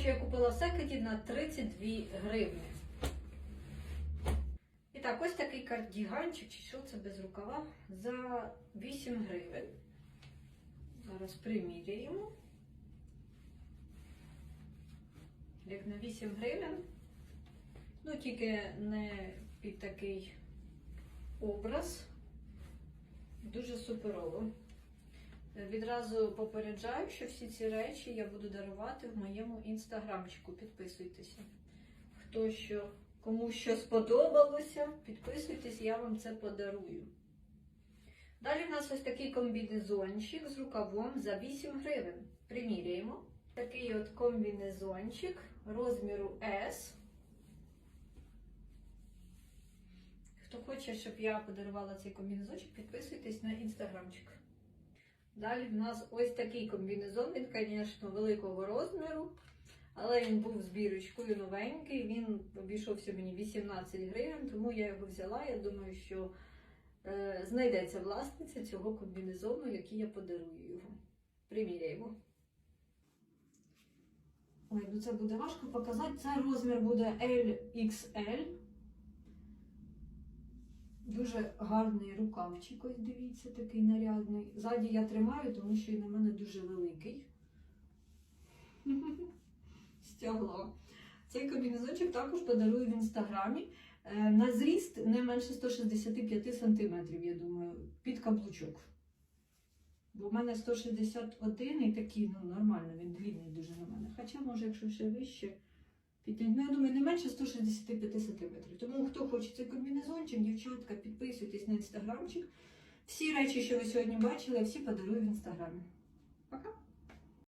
що я купила в секоді на 32 гривні. І так, ось такий кардіганчик, чи що це без рукава, за 8 гривень. Зараз приміряємо. Як на 8 гривень. Ну, тільки не під такий образ. Дуже суперово. Відразу попереджаю, що всі ці речі я буду дарувати в моєму інстаграмчику. Підписуйтеся. Хто що, кому що сподобалося, підписуйтесь, я вам це подарую. Далі в нас ось такий комбінезончик з рукавом за 8 гривень. Приміряємо. Такий от комбінезончик розміру S. Хто хоче, щоб я подарувала цей комбінезончик, підписуйтесь на інстаграмчик. Далі в нас ось такий комбінезон, він, звісно, великого розміру, але він був з бірочкою новенький, він обійшовся мені 18 гривень, тому я його взяла. Я думаю, що е, знайдеться власниця цього комбінезону, який я подарую його. Приміряємо. Ой, ну це буде важко показати. Це розмір буде LXL. Дуже гарний рукавчик, ось дивіться, такий нарядний. Ззаді я тримаю, тому що він на мене дуже великий. Стягла. Цей комбінезончик також подарую в інстаграмі. Е, На зріст не менше 165 см, я думаю, під каблучок. Бо в мене 161 і такий, ну нормально, він длинний дуже на мене. Хоча, може, якщо ще вище. Ну, я думаю, не менше 165 см. Тому хто хоче цей комбінезончик, дівчатка, підписуйтесь на інстаграмчик. Всі речі, що ви сьогодні бачили, я всі подарую в інстаграмі. Пока!